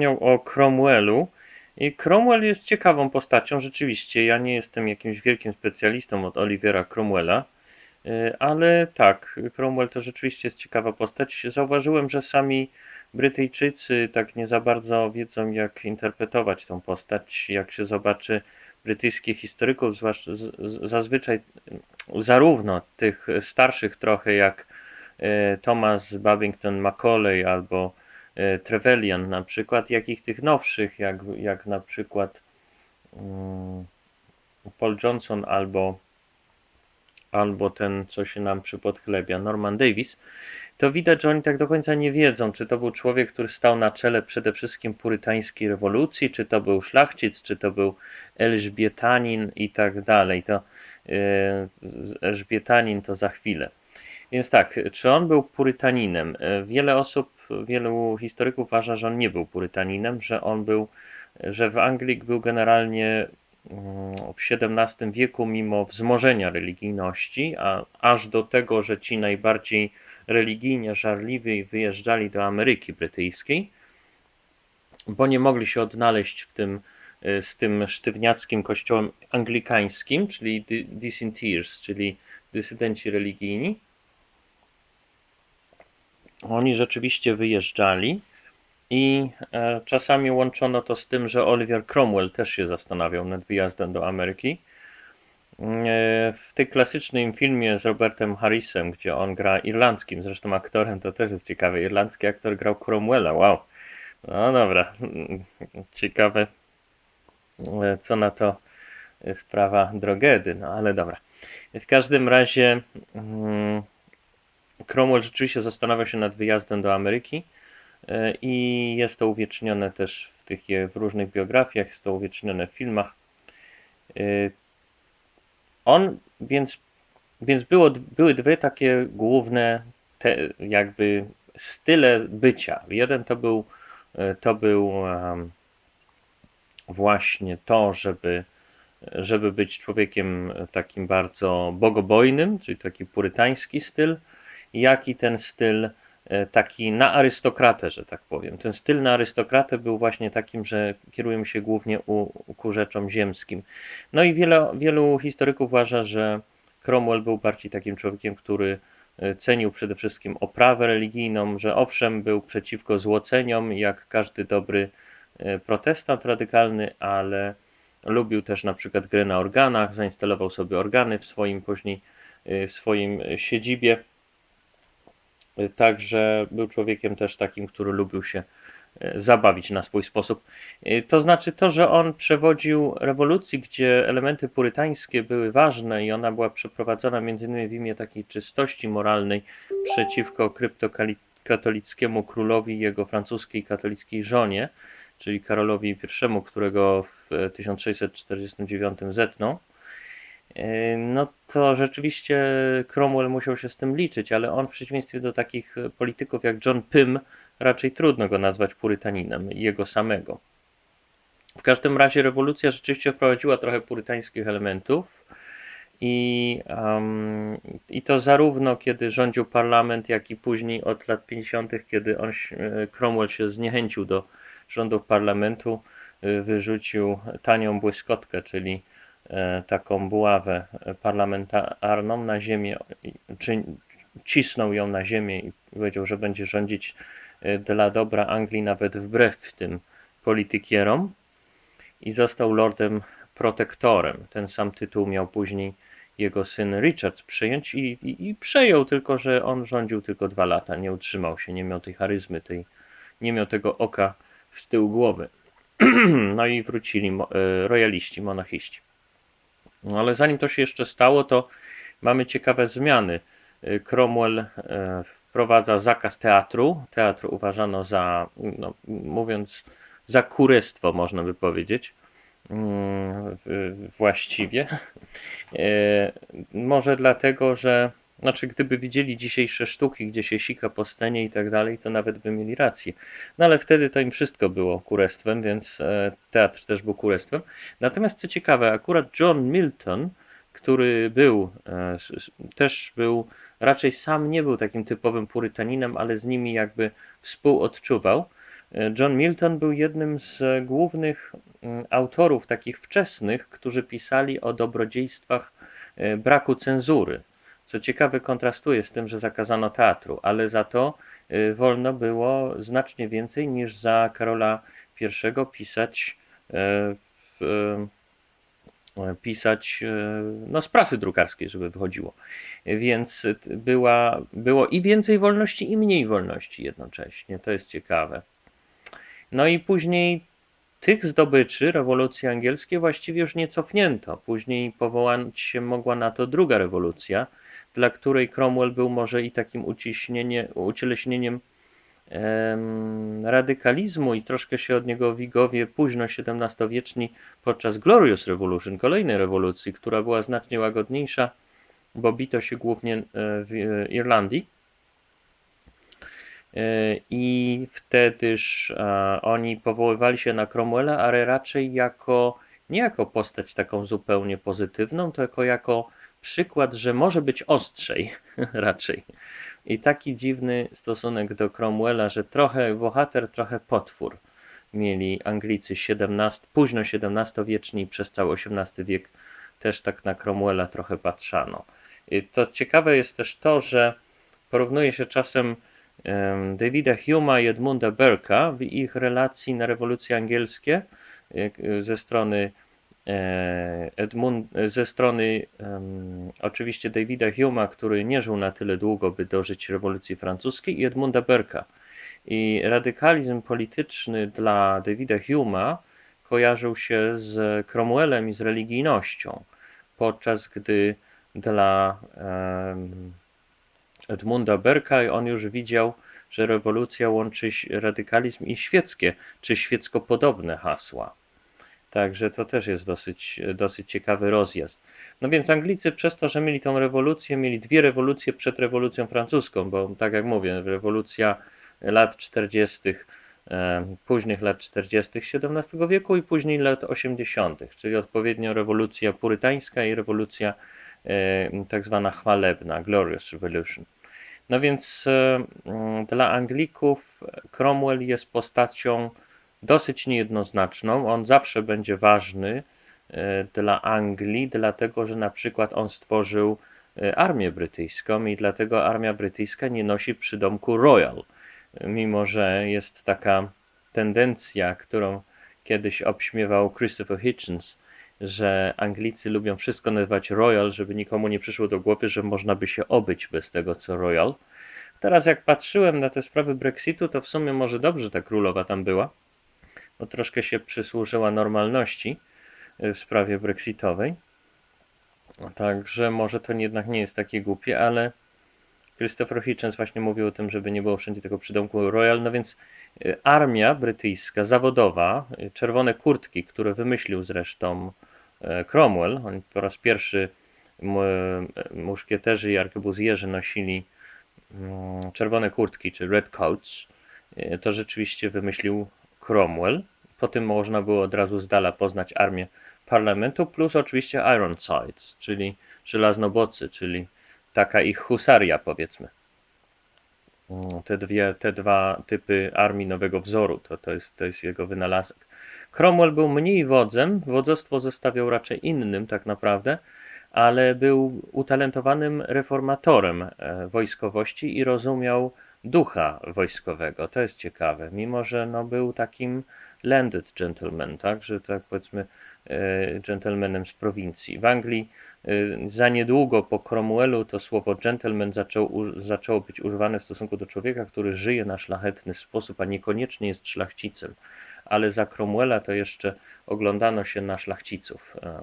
wspomniał o Cromwellu. I Cromwell jest ciekawą postacią, rzeczywiście. Ja nie jestem jakimś wielkim specjalistą od Olivera Cromwella, y, ale tak, Cromwell to rzeczywiście jest ciekawa postać. Zauważyłem, że sami Brytyjczycy tak nie za bardzo wiedzą, jak interpretować tą postać. Jak się zobaczy brytyjskich historyków, zwłaszcza zazwyczaj zarówno tych starszych trochę jak e, Thomas Babington Macaulay albo e, Trevelyan na przykład, jak i tych nowszych, jak, jak na przykład mm, Paul Johnson albo, albo ten, co się nam przypodchlebia, Norman Davis, to widać, że oni tak do końca nie wiedzą, czy to był człowiek, który stał na czele przede wszystkim purytańskiej rewolucji, czy to był szlachcic, czy to był Elżbietanin i tak dalej. To z- Elżbietanin to za chwilę. Więc tak, czy on był purytaninem? E, Wiele osób, wielu historyków uważa, że on nie był purytaninem, że on był, że w Anglii był generalnie mm, w XVII wieku, mimo wzmożenia religijności, a aż do tego, że ci najbardziej religijnie żarliwi wyjeżdżali do Ameryki Brytyjskiej, bo nie mogli się odnaleźć w tym, y, z tym sztywniackim kościołem anglikańskim, czyli dissenters, czyli dysydenci religijni. Oni rzeczywiście wyjeżdżali i e, czasami łączono to z tym, że Oliver Cromwell też się zastanawiał nad wyjazdem do Ameryki. E, W tym klasycznym filmie z Robertem Harrisem, gdzie on gra irlandzkim, zresztą aktorem, to też jest ciekawe, irlandzki aktor grał Cromwella, wow. No dobra, ciekawe e, co na to sprawa Drogedy, no ale dobra. W każdym razie mm, Cromwell rzeczywiście zastanawia się nad wyjazdem do Ameryki e, i jest to uwiecznione też w tych w różnych biografiach, jest to uwiecznione w filmach. E, On więc, więc było, były dwie takie główne te, jakby style bycia. Jeden to był, e, to był właśnie to, żeby, żeby być człowiekiem takim bardzo bogobojnym, czyli taki purytański styl, jak i ten styl e, taki na arystokratę, że tak powiem. Ten styl na arystokratę był właśnie takim, że kierujemy się głównie u, ku rzeczom ziemskim. No i wiele, wielu historyków uważa, że Cromwell był bardziej takim człowiekiem, który e, cenił przede wszystkim oprawę religijną, że owszem był przeciwko złoceniom, jak każdy dobry e, protestant radykalny, ale lubił też na przykład grę na organach, zainstalował sobie organy w swoim później, w swoim siedzibie. Także był człowiekiem też takim, który lubił się e, zabawić na swój sposób. E, To znaczy to, że on przewodził rewolucji, gdzie elementy purytańskie były ważne i ona była przeprowadzona m.in. w imię takiej czystości moralnej przeciwko kryptokatolickiemu królowi i jego francuskiej katolickiej żonie, czyli Karolowi I, którego w 1649 zetnął. E, No to rzeczywiście Cromwell musiał się z tym liczyć, ale on w przeciwieństwie do takich polityków jak John Pym, raczej trudno go nazwać purytaninem, jego samego. W każdym razie rewolucja rzeczywiście wprowadziła trochę purytańskich elementów i, em, i to zarówno kiedy rządził parlament, jak i później od lat 50., kiedy on, Cromwell się zniechęcił do rządów parlamentu, e, wyrzucił tanią błyskotkę, czyli taką buławę e, parlamentarną na ziemię, czy cisnął ją na ziemię i powiedział, że będzie rządzić e, dla dobra Anglii nawet wbrew tym politykierom i został lordem protektorem. Ten sam tytuł miał później jego syn Richard przyjąć i, i, i przejął, tylko że on rządził tylko dwa lata, nie utrzymał się, nie miał tej charyzmy, tej, nie miał tego oka z tyłu głowy. No i wrócili e, rojaliści, monachiści. No ale zanim to się jeszcze stało, to mamy ciekawe zmiany. Y, Cromwell e, wprowadza zakaz teatru. Teatr uważano za, no, mówiąc, za kurestwo, można by powiedzieć. W- Właściwie. Może dlatego, że znaczy, gdyby widzieli dzisiejsze sztuki, gdzie się sika po scenie i tak dalej, to nawet by mieli rację. No ale wtedy to im wszystko było kurestwem, więc e, teatr też był kurestwem. Natomiast co ciekawe, akurat John Milton, który był, e, też był, raczej sam nie był takim typowym purytaninem, ale z nimi jakby współodczuwał. E, John Milton był jednym z głównych mm, autorów takich wczesnych, którzy pisali o dobrodziejstwach braku cenzury. Co ciekawe, kontrastuje z tym, że zakazano teatru, ale za to e, wolno było znacznie więcej niż za Karola I pisać w, pisać no, z prasy drukarskiej, żeby wychodziło. Więc była, było i więcej wolności, i mniej wolności jednocześnie. To jest ciekawe. No i później tych zdobyczy rewolucji angielskiej właściwie już nie cofnięto. Później powołać się mogła na to druga rewolucja, dla której Cromwell był może i takim ucieleśnieniem em, radykalizmu i troszkę się od niego wigowie późno XVII-wieczni podczas Glorious Revolution, kolejnej rewolucji, która była znacznie łagodniejsza, bo bito się głównie e, w e, Irlandii. E, I wtedyż oni powoływali się na Cromwella, ale raczej jako nie jako postać taką zupełnie pozytywną, tylko jako przykład, że może być ostrzej raczej. I taki dziwny stosunek do Cromwella, że trochę bohater, trochę potwór mieli Anglicy 17, późno XVII-wieczni przez cały XVIII wiek też tak na Cromwella trochę patrzano. I to ciekawe jest też to, że porównuje się czasem Davida Huma i Edmunda Burke'a w ich relacji na rewolucje angielskie ze strony e, Edmund, ze strony um, oczywiście Davida Huma, który nie żył na tyle długo, by dożyć rewolucji francuskiej, i Edmunda Burke'a. I radykalizm polityczny dla Davida Huma kojarzył się z Cromwellem i z religijnością, podczas gdy dla um, Edmunda Berka on już widział, że rewolucja łączy radykalizm i świeckie, czy świecko-podobne hasła. Także to też jest dosyć, dosyć ciekawy rozjazd. No więc Anglicy przez to, że mieli tą rewolucję, mieli dwie rewolucje przed rewolucją francuską, bo tak jak mówię, rewolucja lat 40., e, późnych lat 40. XVII wieku i później lat 80., czyli odpowiednio rewolucja purytańska i rewolucja e, tak zwana chwalebna, Glorious Revolution. No więc e, dla Anglików Cromwell jest postacią dosyć niejednoznaczną. On zawsze będzie ważny e, dla Anglii, dlatego że na przykład on stworzył e, armię brytyjską i dlatego armia brytyjska nie nosi przydomku Royal, mimo że jest taka tendencja, którą kiedyś obśmiewał Christopher Hitchens, że Anglicy lubią wszystko nazywać Royal, żeby nikomu nie przyszło do głowy, że można by się obyć bez tego co Royal. Teraz jak patrzyłem na te sprawy Brexitu, to w sumie może dobrze ta królowa tam była, bo troszkę się przysłużyła normalności y, w sprawie brexitowej. Także może to jednak nie jest takie głupie, ale Christopher Hitchens właśnie mówił o tym, żeby nie było wszędzie tego przydomku Royal, no więc y, armia brytyjska, zawodowa, y, czerwone kurtki, które wymyślił zresztą Cromwell, oni po raz pierwszy muszkieterzy i arkebuzjerzy nosili Mm, czerwone kurtki, czy red coats, e, to rzeczywiście wymyślił Cromwell. Po tym można było od razu z dala poznać armię parlamentu, plus oczywiście Ironsides, czyli żelaznobocy, czyli taka ich husaria powiedzmy. Mm, te, dwie, te dwa typy armii nowego wzoru, to, to, jest, to jest jego wynalazek. Cromwell był mniej wodzem, wodzostwo zostawiał raczej innym tak naprawdę, ale był utalentowanym reformatorem e, wojskowości i rozumiał ducha wojskowego. To jest ciekawe, mimo że no, był takim landed gentleman, tak, że tak powiedzmy e, gentlemanem z prowincji. W Anglii e, za niedługo po Cromwellu to słowo gentleman zaczął, zaczęło być używane w stosunku do człowieka, który żyje na szlachetny sposób, a niekoniecznie jest szlachcicem. Ale za Cromwella to jeszcze oglądano się na szlachciców. E,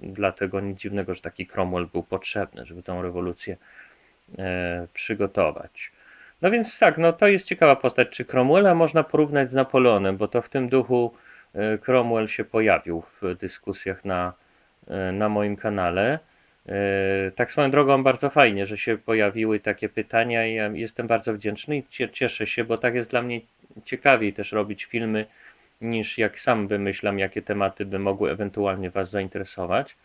dlatego nic dziwnego, że taki Cromwell był potrzebny, żeby tę rewolucję przygotować. No więc tak, no to jest ciekawa postać. Czy Cromwella można porównać z Napoleonem, bo to w tym duchu e, Cromwell się pojawił w dyskusjach na, na moim kanale. Tak swoją drogą bardzo fajnie, że się pojawiły takie pytania i ja jestem bardzo wdzięczny i cieszę się, bo tak jest dla mnie ciekawiej też robić filmy niż jak sam wymyślam, jakie tematy by mogły ewentualnie Was zainteresować.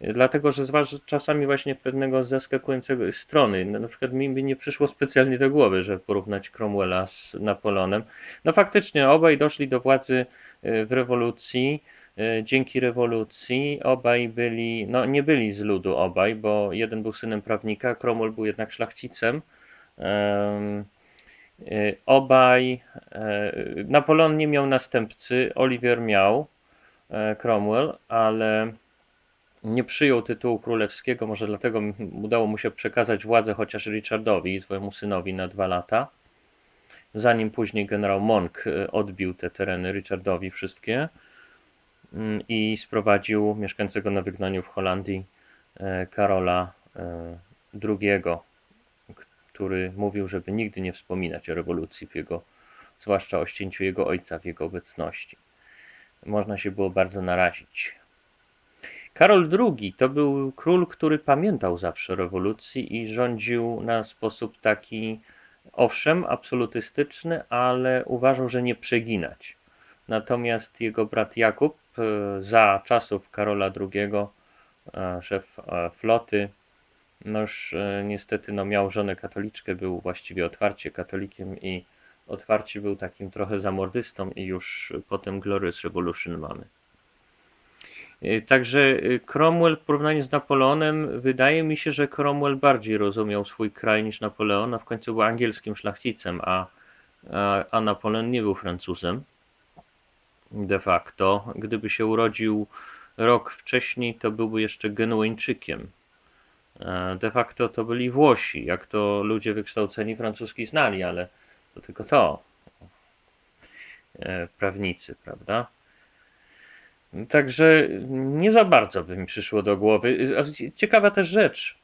Dlatego, że zwłaszcza czasami właśnie pewnego zaskakującego strony. Na przykład mi by nie przyszło specjalnie do głowy, że porównać Cromwella z Napoleonem. No faktycznie obaj doszli do władzy y, w rewolucji. y, Dzięki rewolucji obaj byli, no nie byli z ludu obaj, bo jeden był synem prawnika, Cromwell był jednak szlachcicem. Em, y, Obaj, e, Napoleon nie miał następcy, Oliwier miał, e, Cromwell, ale nie przyjął tytułu królewskiego, może dlatego udało mu się przekazać władzę chociaż Richardowi, swojemu synowi, na dwa lata, zanim później generał Monk e, odbił te tereny Richardowi wszystkie mm, i sprowadził mieszkającego na wygnaniu w Holandii e, Karola e, II, który mówił, żeby nigdy nie wspominać o rewolucji w jego, zwłaszcza o ścięciu jego ojca w jego obecności. Można się było bardzo narazić. Karol II to był król, który pamiętał zawsze rewolucji i rządził na sposób taki, owszem, absolutystyczny, ale uważał, że nie przeginać. Natomiast jego brat Jakub e, za czasów Karola II, e, szef e, floty, no już niestety no, miał żonę katoliczkę, był właściwie otwarcie katolikiem i otwarcie był takim trochę zamordystą i już potem Glorious Revolution mamy. Y, Także y, Cromwell w porównaniu z Napoleonem, wydaje mi się, że Cromwell bardziej rozumiał swój kraj niż Napoleon, a w końcu był angielskim szlachcicem, a, a, a Napoleon nie był Francuzem. De facto, gdyby się urodził rok wcześniej, to byłby jeszcze Genueńczykiem. E, De facto to byli Włosi, jak to ludzie wykształceni francuski znali, ale to tylko to. E, Prawnicy, prawda? Także nie za bardzo by mi przyszło do głowy. Ciekawa też rzecz.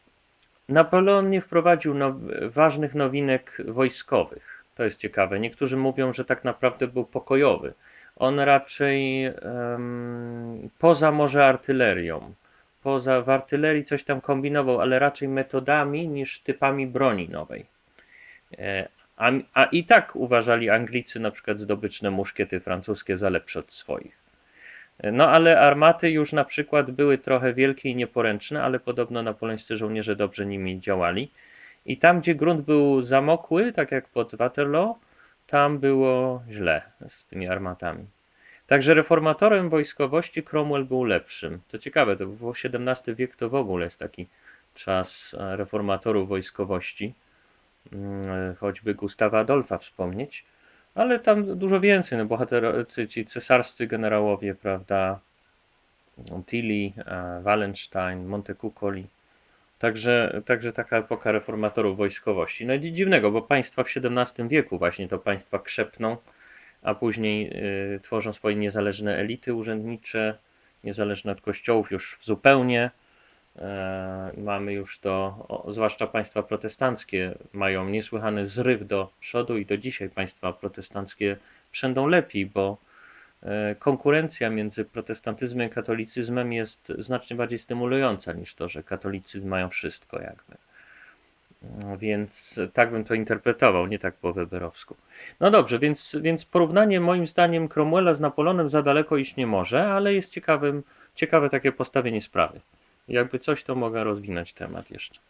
Napoleon nie wprowadził ważnych nowinek wojskowych. To jest ciekawe. Niektórzy mówią, że tak naprawdę był pokojowy. On raczej em, poza może artylerią, poza w artylerii coś tam kombinował, ale raczej metodami niż typami broni nowej. E, A, a i tak uważali Anglicy na przykład zdobyczne muszkiety francuskie za lepsze od swoich. No ale armaty już na przykład były trochę wielkie i nieporęczne, ale podobno napoleońscy żołnierze dobrze nimi działali. I tam, gdzie grunt był zamokły, tak jak pod Waterloo, tam było źle z tymi armatami. Także reformatorem wojskowości Cromwell był lepszym. To ciekawe, to było XVII wiek to w ogóle jest taki czas e, reformatorów wojskowości. Mm, Choćby Gustawa Adolfa wspomnieć. Ale tam dużo więcej, no bohater, ci, cesarscy generałowie, prawda, Tilly, e, Wallenstein, Montecuccoli. Także, także taka epoka reformatorów wojskowości. No i dziwnego, bo państwa w XVII wieku właśnie to państwa krzepną, a później y, tworzą swoje niezależne elity urzędnicze, niezależne od kościołów już zupełnie. E, mamy już to, zwłaszcza państwa protestanckie, mają niesłychany zryw do przodu i do dzisiaj państwa protestanckie przędą lepiej, bo e, konkurencja między protestantyzmem i katolicyzmem jest znacznie bardziej stymulująca niż to, że katolicy mają wszystko jakby. No, Więc tak bym to interpretował, nie tak po Weberowsku. No dobrze, więc, więc porównanie moim zdaniem Cromwella z Napoleonem za daleko iść nie może, ale jest ciekawym, ciekawe takie postawienie sprawy. Jakby coś, to mogę rozwinąć temat jeszcze.